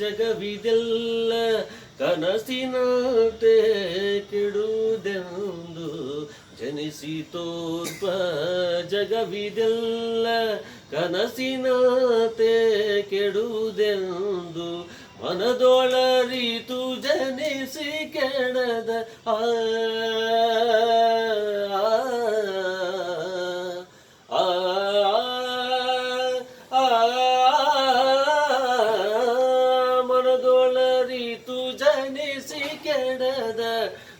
ಜಗವಿದೆಲ್ಲ ಕನಸಿನಂತೆ ಕೆಡುವುದೆಂದು ಜನಿಸಿ ತೋರ್ಪ ಜಗವಿದೆಲ್ಲ ಕನಸಿನಂತೆ ಕೆಡುವುದೆಂದು ಮನದೊಳರಿತು ಜನಿಸಿ ಕೆಣದ ಆ ಆ, ಮನದೊಳರಿತು ಜನಿಸಿ ಕೆಡದ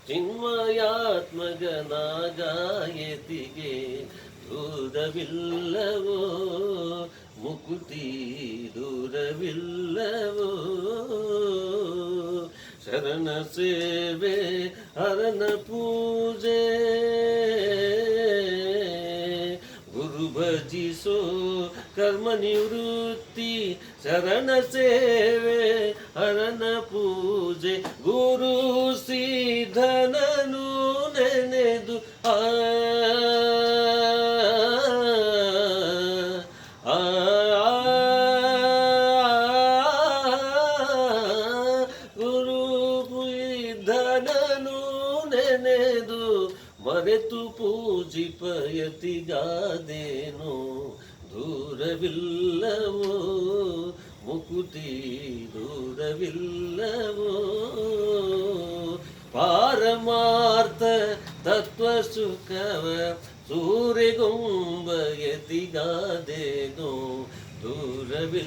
ಚಿನ್ಮಯಾತ್ಮಗನಾಗಾಯತಿಗೆ ದೂರವಿಲ್ಲವೋ? ಮುಕುತಿ ದೂರವಿಲ್ಲವೋ? ಶರಣ ಸೇವೆ ಹರನ ಪೂಜೆ. ಭಜಿಸೋ ಕರ್ಮ ನಿವೃತ್ತಿ ಶರಣ ಸೇವೆ ಹರನ ಪೂಜೆ. ಗುರು ಸಿದ್ಧನನು ನೆನೆದು ಆ, ನೆನೆದು ಮರೆತು ಪೂಜಿಪಯತಿಗಾದೇನು ದೂರವಿಲ್ಲವೋ? ಮುಕುತಿ ದೂರವಿಲ್ಲವೋ? ಪಾರಮಾರ್ಥ ತತ್ವ ಸುಖವ ಸೂರ್ಯಗೊಂಬಯತಿಗಾದೇನು ದೂರವಿಲ್ಲವೋ?